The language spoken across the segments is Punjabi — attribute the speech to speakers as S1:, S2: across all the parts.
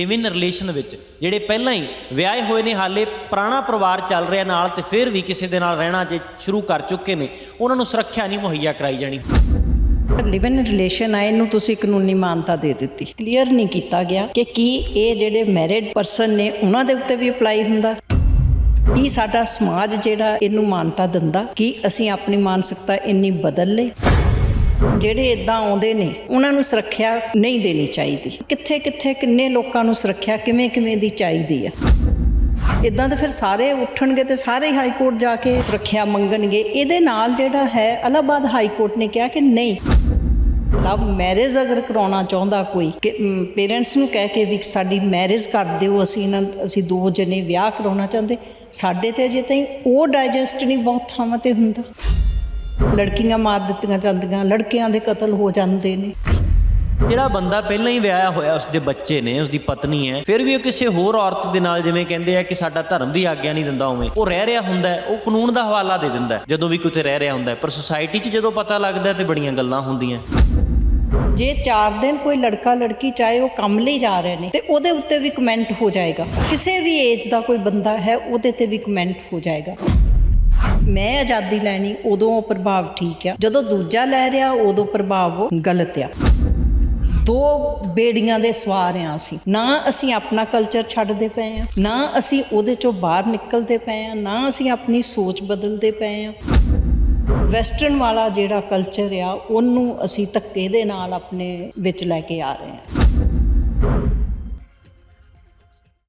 S1: ਲਿਵ ਇਨ ਰਿਲੇਸ਼ਨ ਵਿੱਚ ਜਿਹੜੇ ਪਹਿਲਾਂ ਹੀ ਵਿਆਹੇ ਹੋਏ ਨੇ, ਹਾਲੇ ਪੁਰਾਣਾ ਪਰਿਵਾਰ ਚੱਲ ਰਿਹਾ ਨਾਲ ਤੇ ਫਿਰ ਵੀ ਕਿਸੇ ਦੇ ਨਾਲ ਰਹਿਣਾ ਜੇ ਸ਼ੁਰੂ ਕਰ ਚੁੱਕੇ ਨੇ, ਉਹਨਾਂ ਨੂੰ ਸੁਰੱਖਿਆ ਨਹੀਂ ਮੁਹੱਈਆ ਕਰਾਈ ਜਾਣੀ।
S2: ਲਿਵ ਇਨ ਰਿਲੇਸ਼ਨ ਆ, ਇਹਨੂੰ ਤੁਸੀਂ ਕਾਨੂੰਨੀ ਮਾਨਤਾ ਦੇ ਦਿੱਤੀ। ਕਲੀਅਰ ਨਹੀਂ ਕੀਤਾ ਗਿਆ ਕਿ ਕੀ ਇਹ ਜਿਹੜੇ ਮੈਰਿਡ ਪਰਸਨ ਨੇ, ਉਹਨਾਂ ਦੇ ਉੱਤੇ ਵੀ ਅਪਲਾਈ ਹੁੰਦਾ। ਕੀ ਸਾਡਾ ਸਮਾਜ ਜਿਹੜਾ ਇਹਨੂੰ ਮਾਨਤਾ ਦਿੰਦਾ, ਕਿ ਅਸੀਂ ਆਪਣੀ ਮਾਨਸਿਕਤਾ ਇੰਨੀ ਬਦਲ ਲਈ? ਜਿਹੜੇ ਇਦਾਂ ਆਉਂਦੇ ਨੇ, ਉਹਨਾਂ ਨੂੰ ਸੁਰੱਖਿਆ ਨਹੀਂ ਦੇਣੀ ਚਾਹੀਦੀ। ਕਿੱਥੇ ਕਿੱਥੇ ਕਿੰਨੇ ਲੋਕਾਂ ਨੂੰ ਸੁਰੱਖਿਆ ਕਿਵੇਂ ਕਿਵੇਂ ਦੀ ਚਾਹੀਦੀ ਆ। ਇਦਾਂ ਤਾਂ ਫਿਰ ਸਾਰੇ ਉੱਠਣਗੇ ਤੇ ਸਾਰੇ ਹਾਈ ਕੋਰਟ ਜਾ ਕੇ ਸੁਰੱਖਿਆ ਮੰਗਣਗੇ। ਇਹਦੇ ਨਾਲ ਜਿਹੜਾ ਹੈ, ਅਲਾਹਾਬਾਦ ਹਾਈ ਕੋਰਟ ਨੇ ਕਿਹਾ ਕਿ ਨਹੀਂ। ਲਵ, ਮੈਰਿਜ ਅਗਰ ਕਰਾਉਣਾ ਚਾਹੁੰਦਾ ਕੋਈ, ਕਿ ਪੇਰੈਂਟਸ ਨੂੰ ਕਹਿ ਕੇ ਵੀ ਸਾਡੀ ਮੈਰਿਜ ਕਰ ਦਿਓ, ਅਸੀਂ ਇਹਨਾਂ, ਅਸੀਂ ਦੋ ਜਣੇ ਵਿਆਹ ਕਰਾਉਣਾ ਚਾਹੁੰਦੇ, ਸਾਡੇ ਤੇ ਅਜੇ ਤਾਈਂ ਉਹ ਡਾਈਜੈਸਟ ਨਹੀਂ ਬਹੁਤ ਥਾਵਾਂ ਤੇ ਹੁੰਦਾ। ਲੜਕੀਆਂ ਮਾਰ ਦਿੱਤੀਆਂ ਜਾਂਦੀਆਂ ਲੜਕਿਆਂ ਦੇ ਕਤਲ ਹੋ ਜਾਂਦੇ ਨੇ।
S1: ਜਿਹੜਾ ਬੰਦਾ ਪਹਿਲਾਂ ਹੀ ਵਿਆਹਿਆ ਹੋਇਆ ਉਸਦੇ ਬੱਚੇ ਨੇ ਉਸਦੀ ਪਤਨੀ ਹੈ ਫਿਰ ਵੀ ਉਹ ਕਿਸੇ ਹੋਰ ਔਰਤ ਦੇ ਨਾਲ ਜਿਵੇਂ ਕਹਿੰਦੇ ਆ ਕਿ ਸਾਡਾ ਧਰਮ ਵੀ ਆਗਿਆ ਨਹੀਂ ਦਿੰਦਾ ਉਵੇਂ ਉਹ ਰਹਿ ਰਿਹਾ ਹੁੰਦਾ ਉਹ ਕਾਨੂੰਨ ਦਾ ਹਵਾਲਾ ਦੇ ਦਿੰਦਾ ਜਦੋਂ ਵੀ ਕਿਤੇ ਰਹਿ ਰਿਹਾ ਹੁੰਦਾ। ਪਰ ਸੁਸਾਇਟੀ 'ਚ ਜਦੋਂ ਪਤਾ ਲੱਗਦਾ ਤੇ ਬੜੀਆਂ ਗੱਲਾਂ ਹੁੰਦੀਆਂ
S2: ਜੇ 4 ਦਿਨ ਕੋਈ ਲੜਕਾ ਲੜਕੀ ਚਾਹੇ ਉਹ ਕੰਮ ਲਈ ਜਾ ਰਹੇ ਨੇ ਤੇ ਉਹਦੇ ਉੱਤੇ ਵੀ ਕਮੈਂਟ ਹੋ ਜਾਏਗਾ। ਕਿਸੇ ਵੀ ਏਜ ਦਾ ਕੋਈ ਬੰਦਾ ਹੈ ਉਹਦੇ ਤੇ ਵੀ ਕਮੈਂਟ ਹੋ ਜਾਏਗਾ। ਮੈਂ ਆਜ਼ਾਦੀ ਲੈਣੀ, ਉਦੋਂ ਉਹ ਪ੍ਰਭਾਵ ਠੀਕ ਆ। ਜਦੋਂ ਦੂਜਾ ਲੈ ਰਿਹਾ, ਉਦੋਂ ਪ੍ਰਭਾਵ ਗਲਤ ਆ। ਦੋ ਬੇੜੀਆਂ ਦੇ ਸਵਾਰ ਆ ਅਸੀਂ। ਨਾ ਅਸੀਂ ਆਪਣਾ ਕਲਚਰ ਛੱਡਦੇ ਪਏ ਆ, ਨਾ ਅਸੀਂ ਉਹਦੇ ਚੋਂ ਬਾਹਰ ਨਿਕਲਦੇ ਪਏ ਆ, ਨਾ ਅਸੀਂ ਆਪਣੀ ਸੋਚ ਬਦਲਦੇ ਪਏ ਆ। ਵੈਸਟਰਨ ਵਾਲਾ ਜਿਹੜਾ ਕਲਚਰ ਆ, ਉਹਨੂੰ ਅਸੀਂ ਧੱਕੇ ਦੇ ਨਾਲ ਆਪਣੇ ਵਿੱਚ ਲੈ ਕੇ ਆ ਰਹੇ ਹਾਂ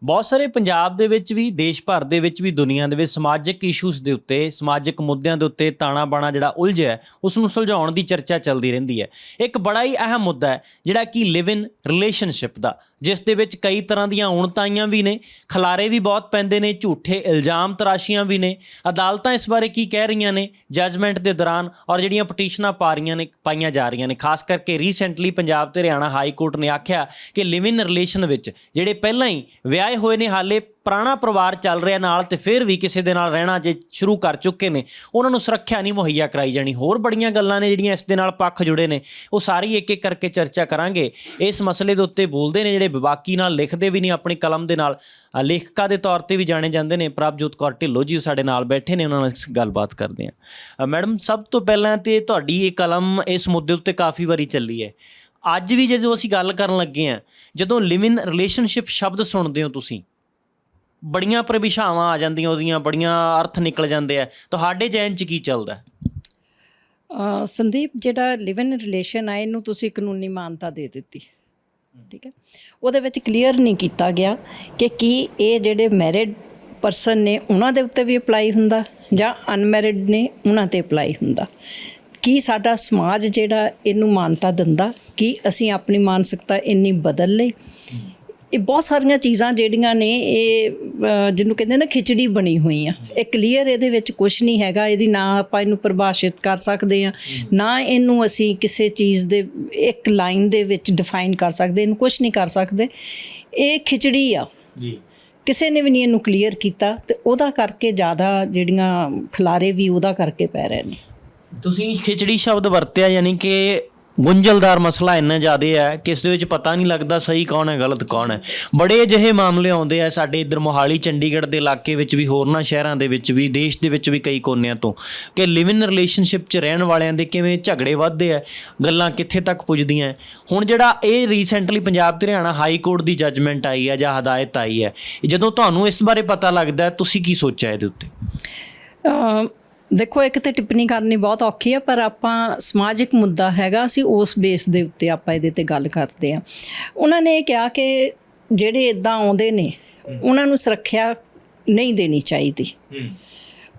S1: ਬਹੁਤ ਸਾਰੇ ਪੰਜਾਬ ਦੇ ਵਿੱਚ ਵੀ, ਦੇਸ਼ ਭਰ ਦੇ ਵਿੱਚ ਵੀ, ਦੁਨੀਆ ਦੇ ਵਿੱਚ ਸਮਾਜਿਕ ਇਸ਼ੂਜ਼ ਦੇ ਉੱਤੇ, ਸਮਾਜਿਕ ਮੁੱਦਿਆਂ ਦੇ ਉੱਤੇ ਤਾਣਾ ਬਾਣਾ ਜਿਹੜਾ ਉਲਝਿਆ ਹੈ ਉਸ ਨੂੰ ਸੁਲਝਾਉਣ ਦੀ ਚਰਚਾ ਚੱਲਦੀ ਰਹਿੰਦੀ ਹੈ। ਇੱਕ ਬੜਾ ਹੀ ਅਹਿਮ ਮੁੱਦਾ ਹੈ, ਜਿਹੜਾ ਕਿ ਲਿਵ ਇਨ ਰਿਲੇਸ਼ਨਸ਼ਿਪ ਦਾ, ਜਿਸ ਦੇ ਵਿੱਚ ਕਈ ਤਰ੍ਹਾਂ ਦੀਆਂ ਉਣਤਾਈਆਂ ਵੀ ਨੇ, ਖਲਾਰੇ ਵੀ ਬਹੁਤ ਪੈਂਦੇ ਨੇ, ਝੂਠੇ ਇਲਜ਼ਾਮ ਤਰਾਸ਼ੀਆਂ ਵੀ ਨੇ। ਅਦਾਲਤਾਂ ਇਸ ਬਾਰੇ ਕੀ ਕਹਿ ਰਹੀਆਂ ਨੇ? ਜੱਜਮੈਂਟ ਦੇ ਦੌਰਾਨ ਔਰ ਜਿਹੜੀਆਂ ਪਟੀਸ਼ਨਾਂ ਪਾ ਰਹੀਆਂ ਨੇ, ਪਾਈਆਂ ਜਾ ਰਹੀਆਂ ਨੇ। ਖਾਸ ਕਰਕੇ ਰੀਸੈਂਟਲੀ ਪੰਜਾਬ ਤੇ ਹਰਿਆਣਾ ਹਾਈ ਕੋਰਟ ਨੇ ਆਖਿਆ ਕਿ ਲਿਵ ਇਨ ਰਿਲੇਸ਼ਨ ਵਿੱਚ, ਜਿਹੜੇ ਪਹਿਲਾਂ ਹੀ ਵਿਆਹ ਹੋਏ ਨੇ ਹਾਲੇ ਪੁਰਾਣਾ ਪਰਿਵਾਰ ਚੱਲ ਰਿਹਾ ਨਾਲ ਤੇ ਫਿਰ ਵੀ ਕਿਸੇ ਦੇ ਨਾਲ ਰਹਿਣਾ ਜੇ ਸ਼ੁਰੂ ਕਰ ਚੁੱਕੇ ਨੇ। ਉਹਨਾਂ ਨੂੰ ਸੁਰੱਖਿਆ ਨਹੀਂ ਮੁਹੱਈਆ ਕਰਾਈ ਜਾਣੀ। ਹੋਰ ਬੜੀਆਂ ਗੱਲਾਂ ਨੇ ਜਿਹੜੀਆਂ ਇਸ ਦੇ ਨਾਲ ਪੱਖ ਜੁੜੇ ਨੇ। ਉਹ ਸਾਰੀ ਇੱਕ ਇੱਕ ਕਰਕੇ ਚਰਚਾ ਕਰਾਂਗੇ। ਇਸ ਮਸਲੇ ਦੇ ਉੱਤੇ ਬੋਲਦੇ ਨੇ ਜਿਹੜੇ ਵਿਵਾਕੀ ਨਾਲ ਲਿਖਦੇ ਵੀ ਨਹੀਂ ਆਪਣੀ ਕਲਮ ਦੇ ਨਾਲ। ਅ, ਲੇਖਕਾਂ ਦੇ ਤੌਰ ਤੇ ਵੀ ਜਾਣੇ ਜਾਂਦੇ ਨੇ। ਪ੍ਰਭਜੋਤ ਕੌਰ ਢਿੱਲੋਂ ਜੀ ਉਹ ਸਾਡੇ ਨਾਲ ਬੈਠੇ ਨੇ। ਉਹਨਾਂ ਨਾਲ ਗੱਲਬਾਤ ਕਰਦੇ ਹਾਂ। ਮੈਡਮ ਸਭ ਤੋਂ ਪਹਿਲਾਂ ਤੇ ਤੁਹਾਡੀ ਇਹ ਕਲਮ ਇਸ ਮੁੱਦੇ ਉੱਤੇ ਕਾਫੀ ਵਾਰੀ ਚੱਲੀ ਹੈ। ਅੱਜ ਵੀ ਜਦੋਂ ਅਸੀਂ ਗੱਲ ਕਰਨ ਲੱਗੇ ਹਾਂ ਜਦੋਂ ਲਿਵ ਇਨ ਰਿਲੇਸ਼ਨਸ਼ਿਪ ਸ਼ਬਦ ਸੁਣਦੇ ਹੋ ਤੁਸੀਂ, ਬੜੀਆਂ ਪ੍ਰਭਿਸ਼ਾਵਾਂ ਆ ਜਾਂਦੀਆਂ ਉਹਦੀਆਂ, ਬੜੀਆਂ ਅਰਥ ਨਿਕਲ ਜਾਂਦੇ ਆ, ਤੁਹਾਡੇ ਜੈਨ ਚ ਕੀ ਚੱਲਦਾ?
S2: ਸੰਦੀਪ, ਜਿਹੜਾ ਲਿਵ ਇਨ ਰਿਲੇਸ਼ਨ ਆ, ਇਹਨੂੰ ਤੁਸੀਂ ਕਾਨੂੰਨੀ ਮਾਨਤਾ ਦੇ ਦਿੱਤੀ। ਠੀਕ ਹੈ? ਉਹਦੇ ਵਿੱਚ ਕਲੀਅਰ ਨਹੀਂ ਕੀਤਾ ਗਿਆ ਕਿ ਕੀ ਇਹ ਜਿਹੜੇ ਮੈਰਿਡ ਪਰਸਨ ਨੇ, ਉਹਨਾਂ ਦੇ ਉੱਤੇ ਵੀ ਅਪਲਾਈ ਹੁੰਦਾ ਜਾਂ ਅਨਮੈਰਿਡ ਨੇ, ਉਹਨਾਂ ਤੇ ਅਪਲਾਈ ਹੁੰਦਾ। ਕੀ ਸਾਡਾ ਸਮਾਜ ਜਿਹੜਾ ਇਹਨੂੰ ਮਾਨਤਾ ਦਿੰਦਾ? ਕਿ ਅਸੀਂ ਆਪਣੀ ਮਾਨਸਿਕਤਾ ਇੰਨੀ ਬਦਲ ਲਈ? ਇਹ ਬਹੁਤ ਸਾਰੀਆਂ ਚੀਜ਼ਾਂ ਜਿਹੜੀਆਂ ਨੇ ਇਹ ਜਿਹਨੂੰ ਕਹਿੰਦੇ ਨਾ ਖਿਚੜੀ ਬਣੀ ਹੋਈ ਆ। ਇਹ ਕਲੀਅਰ ਇਹਦੇ ਵਿੱਚ ਕੁਝ ਨਹੀਂ ਹੈਗਾ ਇਹਦੀ ਨਾ ਆਪਾਂ ਇਹਨੂੰ ਪਰਿਭਾਸ਼ਿਤ ਕਰ ਸਕਦੇ ਆ ਨਾ ਇਹਨੂੰ ਅਸੀਂ ਕਿਸੇ ਚੀਜ਼ ਦੇ ਇੱਕ ਲਾਈਨ ਦੇ ਵਿੱਚ ਡਿਫਾਈਨ ਕਰ ਸਕਦੇ ਇਹਨੂੰ ਕੁਝ ਨਹੀਂ ਕਰ ਸਕਦੇ। ਇਹ ਖਿਚੜੀ ਆ।
S1: ਜੀ।
S2: ਕਿਸੇ ਨੇ ਵੀ ਨਹੀਂ ਇਹਨੂੰ ਕਲੀਅਰ ਕੀਤਾ ਤੇ ਉਹਦਾ ਕਰਕੇ ਜ਼ਿਆਦਾ ਜਿਹੜੀਆਂ ਖਲਾਰੇ ਵੀ ਉਹਦਾ ਕਰਕੇ ਪੈ ਰਹੇ ਨੇ।
S1: ਤੁਸੀਂ ਖਿਚੜੀ ਸ਼ਬਦ ਵਰਤਿਆ ਯਾਨੀ ਕਿ ਗੁੰਝਲਦਾਰ ਮਸਲਾ ਇੰਨਾ ਜ਼ਿਆਦਾ ਹੈ ਕਿ ਇਸ ਦੇ ਵਿੱਚ ਪਤਾ ਨਹੀਂ ਲੱਗਦਾ ਸਹੀ ਕੌਣ ਹੈ, ਗਲਤ ਕੌਣ ਹੈ। ਬੜੇ ਅਜਿਹੇ ਮਾਮਲੇ ਆਉਂਦੇ ਆ ਸਾਡੇ ਇੱਧਰ ਮੋਹਾਲੀ, ਚੰਡੀਗੜ੍ਹ ਦੇ ਇਲਾਕੇ ਵਿੱਚ ਵੀ, ਹੋਰਨਾਂ ਸ਼ਹਿਰਾਂ ਦੇ ਵਿੱਚ ਵੀ, ਦੇਸ਼ ਦੇ ਵਿੱਚ ਵੀ ਕਈ ਕੋਨਿਆਂ ਤੋਂ ਕਿ ਲਿਵ ਇਨ ਰਿਲੇਸ਼ਨਸ਼ਿਪ 'ਚ ਰਹਿਣ ਵਾਲਿਆਂ ਦੇ ਕਿਵੇਂ ਝਗੜੇ ਵੱਧਦੇ ਆ, ਗੱਲਾਂ ਕਿੱਥੇ ਤੱਕ ਪੁੱਜਦੀਆਂ ਹੁਣ ਜਿਹੜਾ ਇਹ ਰੀਸੈਂਟਲੀ ਪੰਜਾਬ ਤੇ ਹਰਿਆਣਾ ਹਾਈ ਕੋਰਟ ਦੀ ਜੱਜਮੈਂਟ ਆਈ ਹੈ ਜਾਂ ਹਦਾਇਤ ਆਈ ਹੈ, ਜਦੋਂ ਤੁਹਾਨੂੰ ਇਸ ਬਾਰੇ ਪਤਾ ਲੱਗਦਾ ਤੁਸੀਂ ਕੀ ਸੋਚਿਆ ਇਹਦੇ ਉੱਤੇ?
S2: ਦੇਖੋ ਇੱਕ ਤੇ ਟਿੱਪਣੀ ਕਰਨੀ ਬਹੁਤ ਔਖੀ ਹੈ ਪਰ ਆਪਾਂ ਸਮਾਜਿਕ ਮੁੱਦਾ ਹੈਗਾ ਅਸੀਂ ਉਸ ਬੇਸ ਦੇ ਉੱਤੇ ਆਪਾਂ ਇਹਦੇ ਤੇ ਗੱਲ ਕਰਦੇ ਆ। ਉਹਨਾਂ ਨੇ ਇਹ ਕਿਹਾ ਕਿ ਜਿਹੜੇ ਇਦਾਂ ਆਉਂਦੇ ਨੇ ਉਹਨਾਂ ਨੂੰ ਸੁਰੱਖਿਆ ਨਹੀਂ ਦੇਣੀ ਚਾਹੀਦੀ।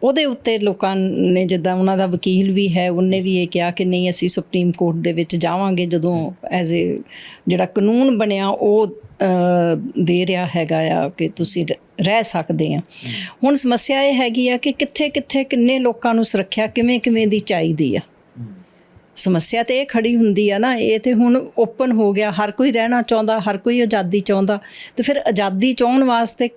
S2: ਉਹਦੇ ਉੱਤੇ ਲੋਕਾਂ ਨੇ ਜਿੱਦਾਂ ਉਹਨਾਂ ਦਾ ਵਕੀਲ ਵੀ ਹੈ ਉਹਨੇ ਵੀ ਇਹ ਕਿਹਾ ਕਿ ਨਹੀਂ ਅਸੀਂ ਸੁਪਰੀਮ ਕੋਰਟ ਦੇ ਵਿੱਚ ਜਾਵਾਂਗੇ ਜਦੋਂ ਐਜ਼ ਅ ਜਿਹੜਾ ਕਾਨੂੰਨ ਬਣਿਆ ਉਹ ਦੇ ਰਿਹਾ ਹੈਗਾ ਆ ਕਿ ਤੁਸੀਂ ਰ- ਰਹਿ ਸਕਦੇ ਆ। ਹੁਣ ਸਮੱਸਿਆ ਇਹ ਹੈਗੀ ਆ ਕਿ ਕਿੱਥੇ ਕਿੱਥੇ ਕਿੰਨੇ ਲੋਕਾਂ ਨੂੰ ਸੁਰੱਖਿਆ ਕਿਵੇਂ ਕਿਵੇਂ ਦੀ ਚਾਹੀਦੀ ਆ। ਸਮੱਸਿਆ ਤੇ ਇਹ ਖੜੀ ਹੁੰਦੀ ਆ ਨਾ, ਇਹ ਤੇ ਹੁਣ ਓਪਨ ਹੋ ਗਿਆ, ਹਰ ਕੋਈ ਰਹਿਣਾ ਚਾਹੁੰਦਾ, ਹਰ ਕੋਈ ਆਜ਼ਾਦੀ ਚਾਹੁੰਦਾ। ਤੇ ਫਿਰ ਆਜ਼ਾਦੀ ਚਾਹਣ ਵਾਸਤੇ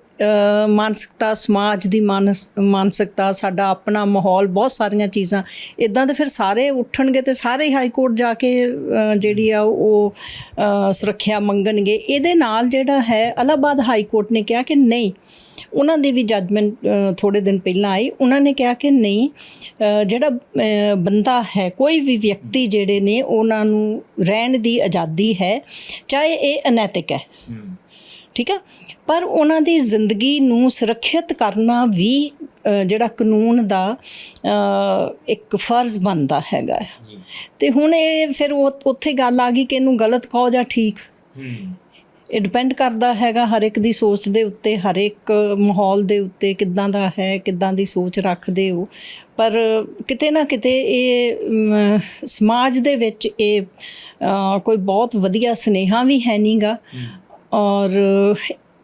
S2: ਮਾਨਸਿਕਤਾ ਸਮਾਜ ਦੀ ਮਾਨਸ ਮਾਨਸਿਕਤਾ ਸਾਡਾ ਆਪਣਾ ਮਾਹੌਲ ਬਹੁਤ ਸਾਰੀਆਂ ਚੀਜ਼ਾਂ। ਇਦਾਂ ਦੇ ਫਿਰ ਸਾਰੇ ਉੱਠਣਗੇ ਤੇ ਸਾਰੇ ਹਾਈ ਕੋਰਟ ਜਾ ਕੇ ਜਿਹੜੀ ਆ ਉਹ ਸੁਰੱਖਿਆ ਮੰਗਣਗੇ। ਇਹਦੇ ਨਾਲ ਜਿਹੜਾ ਹੈ ਅਲਾਹਾਬਾਦ ਹਾਈ ਕੋਰਟ ਨੇ ਕਿਹਾ ਕਿ ਨਹੀਂ ਉਹਨਾਂ ਦੀ ਵੀ ਜੱਜਮੈਂਟ ਥੋੜੇ ਦਿਨ ਪਹਿਲਾਂ ਆਈ। ਉਹਨਾਂ ਨੇ ਕਿਹਾ ਕਿ ਨਹੀਂ ਜਿਹੜਾ ਬੰਦਾ ਹੈ ਕੋਈ ਵੀ ਵਿਅਕਤੀ ਜਿਹੜੇ ਨੇ ਉਹਨਾਂ ਨੂੰ ਰਹਿਣ ਦੀ ਆਜ਼ਾਦੀ ਹੈ ਚਾਹੇ ਇਹ ਅਨੈਤਿਕ ਹੈ। ਠੀਕ ਆ? ਪਰ ਉਹਨਾਂ ਦੀ ਜ਼ਿੰਦਗੀ ਨੂੰ ਸੁਰੱਖਿਅਤ ਕਰਨਾ ਵੀ ਜਿਹੜਾ ਕਾਨੂੰਨ ਦਾ ਇੱਕ ਫਰਜ਼ ਬਣਦਾ ਹੈਗਾ। ਤੇ ਹੁਣ ਇਹ ਫਿਰ ਉੱਥੇ ਗੱਲ ਆ ਗਈ ਕਿ ਇਹਨੂੰ ਗਲਤ ਕਹੋ ਜਾਂ ਠੀਕ। ਇਹ ਡਿਪੈਂਡ ਕਰਦਾ ਹੈਗਾ ਹਰ ਇੱਕ ਦੀ ਸੋਚ ਦੇ ਉੱਤੇ ਹਰ ਇੱਕ ਮਾਹੌਲ ਦੇ ਉੱਤੇ ਕਿੱਦਾਂ ਦਾ ਹੈ ਕਿੱਦਾਂ ਦੀ ਸੋਚ ਰੱਖਦੇ ਹੋ। ਪਰ ਕਿਤੇ ਨਾ ਕਿਤੇ ਇਹ ਸਮਾਜ ਦੇ ਵਿੱਚ ਇਹ ਕੋਈ ਬਹੁਤ ਵਧੀਆ ਸੁਨੇਹਾ ਵੀ ਹੈ ਨਹੀਂਗਾ ਔਰ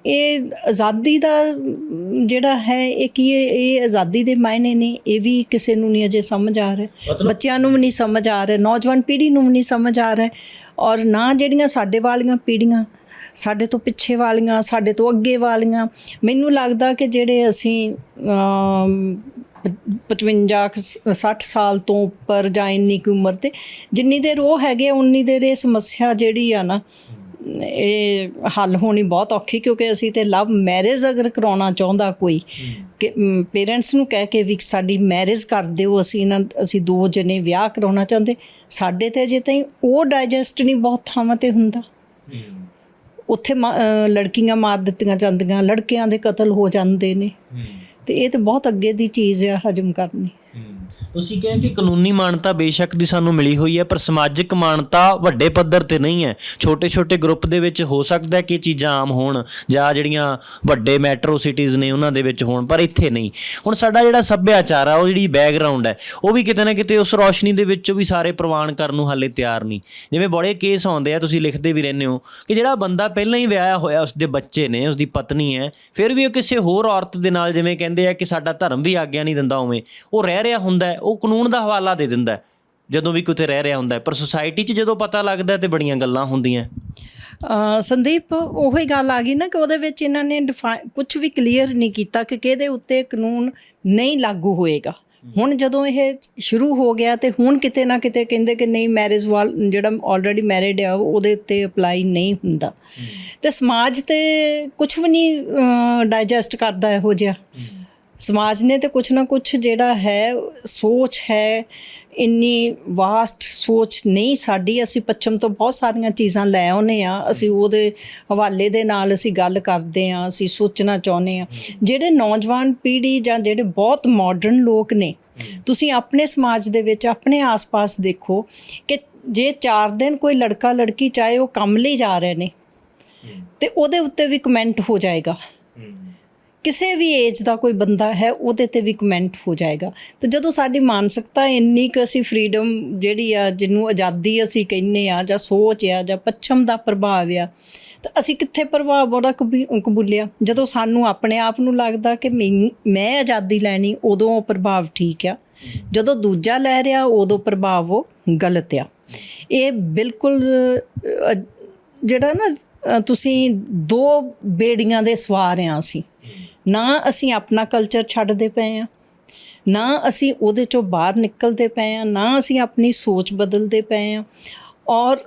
S2: ਇਹ ਆਜ਼ਾਦੀ ਦਾ ਜਿਹੜਾ ਹੈ ਇਹ ਕੀ ਹੈ? ਇਹ ਆਜ਼ਾਦੀ ਦੇ ਮਾਇਨੇ ਨੇ ਇਹ ਵੀ ਕਿਸੇ ਨੂੰ ਨਹੀਂ ਅਜੇ ਸਮਝ ਆ ਰਿਹਾ। ਬੱਚਿਆਂ ਨੂੰ ਵੀ ਨਹੀਂ ਸਮਝ ਆ ਰਿਹਾ ਨੌਜਵਾਨ ਪੀੜ੍ਹੀ ਨੂੰ ਵੀ ਨਹੀਂ ਸਮਝ ਆ ਰਿਹਾ। ਔਰ ਨਾ ਜਿਹੜੀਆਂ ਸਾਡੇ ਵਾਲੀਆਂ ਪੀੜ੍ਹੀਆਂ ਸਾਡੇ ਤੋਂ ਪਿੱਛੇ ਵਾਲੀਆਂ ਸਾਡੇ ਤੋਂ ਅੱਗੇ ਵਾਲੀਆਂ ਮੈਨੂੰ ਲੱਗਦਾ ਕਿ ਜਿਹੜੇ ਅਸੀਂ ਅਮ, 55 60 ਸਾਲ ਤੋਂ ਉੱਪਰ ਜਾਂ ਇੰਨੀ ਕੁ ਉਮਰ ਤੇ ਜਿੰਨੀ ਦੇਰ ਉਹ ਹੈਗੇ ਉਨੀ ਦੇਰ ਇਹ ਸਮੱਸਿਆ ਜਿਹੜੀ ਆ ਨਾ ਇਹ ਹੱਲ ਹੋਣੀ ਬਹੁਤ ਔਖੀ ਕਿਉਂਕਿ ਅਸੀਂ ਤੇ ਲਵ ਮੈਰਿਜ ਅਗਰ ਕਰਾਉਣਾ ਚਾਹੁੰਦਾ ਕੋਈ ਕਿ ਪੇਰੈਂਟਸ ਨੂੰ ਕਹਿ ਕੇ ਵੀ ਸਾਡੀ ਮੈਰਿਜ ਕਰ ਦਿਓ ਅਸੀਂ ਇਹਨਾਂ ਅਸੀਂ ਦੋ ਜਣੇ ਵਿਆਹ ਕਰਾਉਣਾ ਚਾਹੁੰਦੇ ਸਾਡੇ ਤੇ ਅਜੇ ਤਾਈਂ ਉਹ ਡਾਈਜੈਸਟ ਨਹੀਂ ਬਹੁਤ ਥਾਵਾਂ ਤੇ ਹੁੰਦਾ। ਉੱਥੇ ਲੜਕੀਆਂ ਮਾਰ ਦਿੱਤੀਆਂ ਜਾਂਦੀਆਂ ਲੜਕਿਆਂ ਦੇ ਕਤਲ ਹੋ ਜਾਂਦੇ ਨੇ। ਤੇ ਇਹ ਤਾਂ ਬਹੁਤ ਅੱਗੇ ਦੀ ਚੀਜ਼ ਆ ਹਜਮ ਕਰਨੀ।
S1: ਤੁਸੀਂ ਕਿਹਾ ਕਿ ਕਾਨੂੰਨੀ ਮਾਨਤਾ ਬੇਸ਼ੱਕ ਦੀ ਸਾਨੂੰ ਮਿਲੀ ਹੋਈ ਹੈ, ਪਰ ਸਮਾਜਿਕ ਮਾਨਤਾ ਵੱਡੇ ਪੱਧਰ ਤੇ ਨਹੀਂ ਹੈ। ਛੋਟੇ-ਛੋਟੇ ਗਰੁੱਪ ਦੇ ਵਿੱਚ ਹੋ ਸਕਦਾ ਹੈ ਕਿ ਇਹ ਚੀਜ਼ਾਂ ਆਮ ਹੋਣ ਜਾਂ ਜਿਹੜੀਆਂ ਵੱਡੇ ਮੈਟਰੋ ਸਿਟੀਜ਼ ਨੇ ਉਹਨਾਂ ਦੇ ਵਿੱਚ ਹੋਣ, ਪਰ ਇੱਥੇ ਨਹੀਂ। ਹੁਣ ਸਾਡਾ ਜਿਹੜਾ ਸੱਭਿਆਚਾਰ ਆ, ਉਹ ਜਿਹੜੀ ਬੈਕਗ੍ਰਾਉਂਡ ਹੈ, ਉਹ ਵੀ ਕਿਤੇ ਨਾ ਕਿਤੇ ਉਸ ਰੌਸ਼ਨੀ ਦੇ ਵਿੱਚੋਂ ਵੀ ਸਾਰੇ ਪ੍ਰਵਾਨ ਕਰਨ ਨੂੰ ਹਾਲੇ ਤਿਆਰ ਨਹੀਂ। ਜਿਵੇਂ ਬੜੇ ਕੇਸ ਆਉਂਦੇ ਆ, ਤੁਸੀਂ ਲਿਖਦੇ ਵੀ ਰਹਿੰਦੇ ਹੋ ਕਿ ਜਿਹੜਾ ਬੰਦਾ ਪਹਿਲਾਂ ਹੀ ਵਿਆਹਿਆ ਹੋਇਆ, ਉਸਦੇ ਬੱਚੇ ਨੇ, ਉਸਦੀ ਪਤਨੀ ਹੈ, ਫਿਰ ਵੀ ਉਹ ਕਿਸੇ ਹੋਰ ਔਰਤ ਦੇ ਨਾਲ ਜਿਵੇਂ ਕਹਿੰਦੇ ਆ ਕਿ ਸਾਡਾ ਧਰਮ ਵੀ ਆਗਿਆ ਨਹੀਂ ਦਿੰਦਾ ਉਵੇਂ, ਉਹ ਰਹਿ ਰਿਹਾ ਹੁੰਦਾ ਉਹ ਕਾਨੂੰਨ ਦਾ ਹਵਾਲਾ ਦੇ ਦਿੰਦਾ ਹੈ, ਜਦੋਂ ਵੀ ਕਿਤੇ ਰਹਿ ਰਿਹਾ ਹੁੰਦਾ ਹੈ। ਪਰ ਸੁਸਾਇਟੀ 'ਚ ਜਦੋਂ ਪਤਾ ਲੱਗਦਾ ਹੈ ਤੇ ਬੜੀਆਂ ਗੱਲਾਂ ਹੁੰਦੀਆਂ
S2: ਸੰਦੀਪ ਉਹੀ ਗੱਲ ਆ ਗਈ ਨਾ ਕਿ ਉਹਦੇ ਵਿੱਚ ਇਹਨਾਂ ਨੇ ਕੁਝ ਵੀ ਕਲੀਅਰ ਨਹੀਂ ਕੀਤਾ ਕਿ ਕਿਹਦੇ ਉੱਤੇ ਕਾਨੂੰਨ ਨਹੀਂ ਲਾਗੂ ਹੋਏਗਾ। ਹੁਣ ਜਦੋਂ ਇਹ ਸ਼ੁਰੂ ਹੋ ਗਿਆ ਤੇ ਹੁਣ ਕਿਤੇ ਨਾ ਕਿਤੇ ਕਹਿੰਦੇ ਕਿ ਨਹੀਂ ਮੈਰਿਜ ਵਾਲ ਜਿਹੜਾ ਆਲਰੇਡੀ ਮੈਰਿਡ ਆ ਉਹਦੇ ਉੱਤੇ ਅਪਲਾਈ ਨਹੀਂ ਹੁੰਦਾ। ਤੇ ਸਮਾਜ ਤੇ ਕੁਝ ਵੀ ਨਹੀਂ ਡਾਈਜੈਸਟ ਕਰਦਾ ਇਹੋ ਜਿਹਾ। ਸਮਾਜ ਨੇ ਤੇ ਕੁਛ ਨਾ ਕੁਛ ਜਿਹੜਾ ਹੈ, ਸੋਚ ਹੈ, ਇੰਨੀ ਵਾਸਟ ਸੋਚ ਨਹੀਂ ਸਾਡੀ। ਅਸੀਂ ਪੱਛਮ ਤੋਂ ਬਹੁਤ ਸਾਰੀਆਂ ਚੀਜ਼ਾਂ ਲੈ ਆਉਨੇ ਆ ਅਸੀਂ ਉਹਦੇ ਹਵਾਲੇ ਦੇ ਨਾਲ ਅਸੀਂ ਗੱਲ ਕਰਦੇ ਆ ਅਸੀਂ ਸੋਚਣਾ ਚਾਹੁੰਦੇ ਆ ਜਿਹੜੇ ਨੌਜਵਾਨ ਪੀੜ੍ਹੀ ਜਾਂ ਜਿਹੜੇ ਬਹੁਤ ਮਾਡਰਨ ਲੋਕ ਨੇ, ਤੁਸੀਂ ਆਪਣੇ ਸਮਾਜ ਦੇ ਵਿੱਚ, ਆਪਣੇ ਆਸ-ਪਾਸ ਦੇਖੋ ਕਿ ਜੇ 4 ਦਿਨ ਕੋਈ ਲੜਕਾ ਲੜਕੀ ਚਾਹੇ ਉਹ ਕੰਮ ਲਈ ਜਾ ਰਹੇ ਨੇ, ਤੇ ਉਹਦੇ ਉੱਤੇ ਵੀ ਕਮੈਂਟ ਹੋ ਜਾਏਗਾ। ਕਿਸੇ ਵੀ ਏਜ ਦਾ ਕੋਈ ਬੰਦਾ ਹੈ, ਉਹਦੇ ਤੇ ਵੀ ਕਮੈਂਟ ਹੋ ਜਾਏਗਾ। ਤੇ ਜਦੋਂ ਸਾਡੀ ਮਾਨਸਿਕਤਾ ਇੰਨੀ ਕਿ ਅਸੀਂ ਫਰੀडम ਜਿਹੜੀ ਆ, ਜਿਹਨੂੰ ਆਜ਼ਾਦੀ ਅਸੀਂ ਕਹਿੰਨੇ ਆ, ਜਾਂ ਸੋਚ ਆ, ਜਾਂ ਪੱਛਮ ਦਾ ਪ੍ਰਭਾਵ ਆ, ਤਾਂ ਅਸੀਂ ਕਿੱਥੇ ਪ੍ਰਭਾਵ ਉਹਦਾ ਕਬੀ- ਕਬੂਲਿਆ? ਜਦੋਂ ਸਾਨੂੰ ਆਪਣੇ ਆਪ ਨੂੰ ਲੱਗਦਾ ਕਿ ਮੈਨ- ਮੈਂ ਆਜ਼ਾਦੀ ਲੈਣੀ, ਉਦੋਂ ਉਹ ਪ੍ਰਭਾਵ ਠੀਕ ਆ। ਜਦੋਂ ਦੂਜਾ ਲੈ ਰਿਹਾ, ਉਦੋਂ ਪ੍ਰਭਾਵ ਉਹ ਗਲਤ ਆ। ਇਹ ਬਿਲਕੁਲ ਜਿਹੜਾ ਨਾ ਤੁਸੀਂ ਦੋ ਬੇੜੀਆਂ ਦੇ ਸਵਾਰ ਆ ਅਸੀਂ। ਨਾ ਅਸੀਂ ਆਪਣਾ ਕਲਚਰ ਛੱਡਦੇ ਪਏ ਆ ਨਾ ਅਸੀਂ ਉਹਦੇ ਚੋਂ ਬਾਹਰ ਨਿਕਲਦੇ ਪਏ ਆ ਨਾ ਅਸੀਂ ਆਪਣੀ ਸੋਚ ਬਦਲਦੇ ਪਏ ਆ ਔਰ